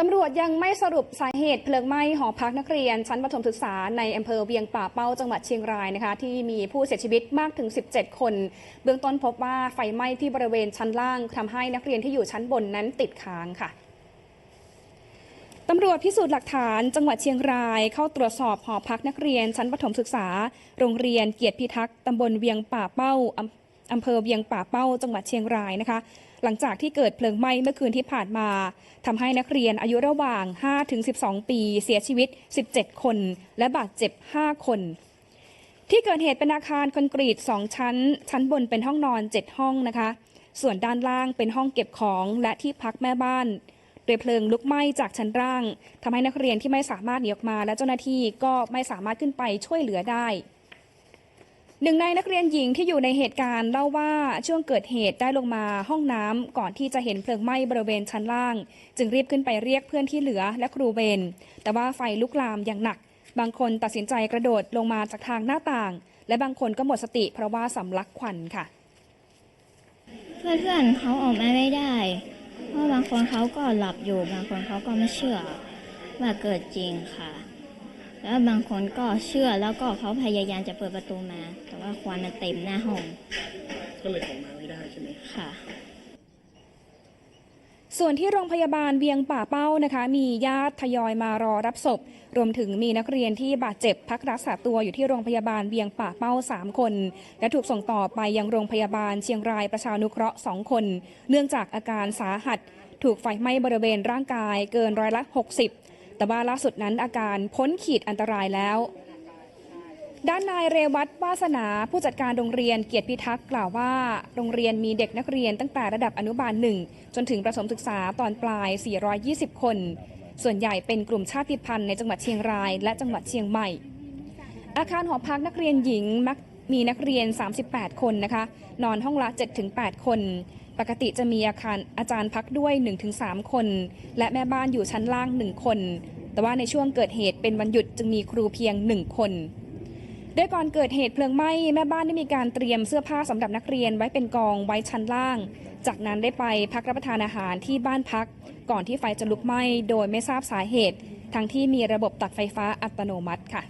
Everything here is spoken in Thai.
ตำรวจยังไม่สรุปสาเหตุเพลิงไหม้หอพักนักเรียน ชั้นประถมศึกษาในอำเภอเวียงป่าเป้าจังหวัดเชียงรายนะคะ ที่มีผู้เสียชีวิตมากถึง 17 คน เบื้องต้นพบว่าไฟไหม้ที่บริเวณชั้นล่างทำให้นักเรียนที่อยู่ชั้นบนนั้นติดค้างค่ะตำรวจพิสูจน์หลักฐานจังหวัดเชียงราย เข้าตรวจสอบหอพักนักเรียนชั้นประถมศึกษา โรงเรียนเกียรติพิทักษ์ตำบลเวียงป่าเป้า อำเภอเวียงป่าเป้าจังหวัดเชียงรายนะคะ หลังจากที่เกิดเพลิงไหม้เมื่อคืนที่ผ่านมาทำให้นักเรียนอายุระหว่าง 5-12 ปี เสียชีวิต 17 คน และบาดเจ็บ 5 คนที่เกิดเหตุเป็นอาคารคอนกรีต 2 ชั้น ชั้นบนเป็นห้องนอน 7 ห้องนะคะ ส่วนด้านล่างเป็นห้องเก็บของและที่พักแม่บ้าน โดยเพลิงลุกไหม้จากชั้นล่างทำให้นักเรียนที่ไม่สามารถหนีออกมา และเจ้าหน้าที่ก็ไม่สามารถขึ้นไปช่วยเหลือได้ หนึ่งในนักเรียนหญิงที่อยู่ในเหตุการณ์เล่าว่าช่วงเกิดเหตุได้ลงมาห้องน้ำก่อนที่จะเห็นเพลิงไหม้บริเวณชั้นล่าง จึงรีบขึ้นไปเรียกเพื่อนที่เหลือและครูเวรแต่ว่าไฟลุกลามอย่างหนัก บางคนตัดสินใจกระโดดลงมาจากทางหน้าต่าง และบางคนก็หมดสติเพราะว่าสำลักควันค่ะ เพื่อนๆเขาออกมาไม่ได้เพราะบางคนเขาก็หลับอยู่บางคนเขาก็ไม่เชื่อว่าเกิดจริงค่ะ แล้วบางคนก็เชื่อแล้วก็เขาพยายามจะเปิดประตูมา แต่ว่าควันมันเต็มหน้าห้อง ก็เลยออกมาไม่ได้ใช่ไหมค่ะ ส่วนที่โรงพยาบาลเวียงป่าเป้านะคะ มีญาติทยอยมารอรับศพ รวมถึงมีนักเรียนที่บาดเจ็บพักรักษาตัวอยู่ที่โรงพยาบาลเวียงป่าเป้า 3 คน และถูกส่งต่อไปยังโรงพยาบาลเชียงรายประชานุเคราะห์ 2 คน เนื่องจากอาการสาหัส ถูกไฟไหม้บริเวณร่างกายเกินร้อยละ 60 แต่ว่าล่าสุดนั้นอาการพ้นขีดอันตรายแล้ว ด้านนายเรวัตวาสนาผู้จัดการโรงเรียนเกียรติพิทักษ์กล่าวว่า โรงเรียนมีเด็กนักเรียนตั้งแต่ระดับอนุบาลหนึ่งจนถึงประถมศึกษาตอนปลาย 420 คน ส่วนใหญ่เป็นกลุ่มชาติพันธุ์ในจังหวัดเชียงราย และจังหวัดเชียงใหม่ อาคารหอพักนักเรียนหญิงมัก มีนักเรียน 38 คนนะคะ นอนห้องละ 7-8 คน ปกติจะมีอาคารอาจารย์พักด้วย 1-3 คน และแม่บ้านอยู่ชั้นล่าง 1 คน แต่ว่าในช่วงเกิดเหตุเป็นวันหยุดจึงมีครูเพียง 1 คนโดยก่อนเกิดเหตุเพลิงไหม้แม่บ้านได้มีการเตรียมเสื้อผ้าสำหรับนักเรียนไว้เป็นกองไว้ชั้นล่าง จากนั้นได้ไปพักรับประทานอาหารที่บ้านพัก ก่อนที่ไฟจะลุกไหม้โดยไม่ทราบสาเหตุ ทั้งที่มีระบบตัดไฟฟ้าอัตโนมัติค่ะ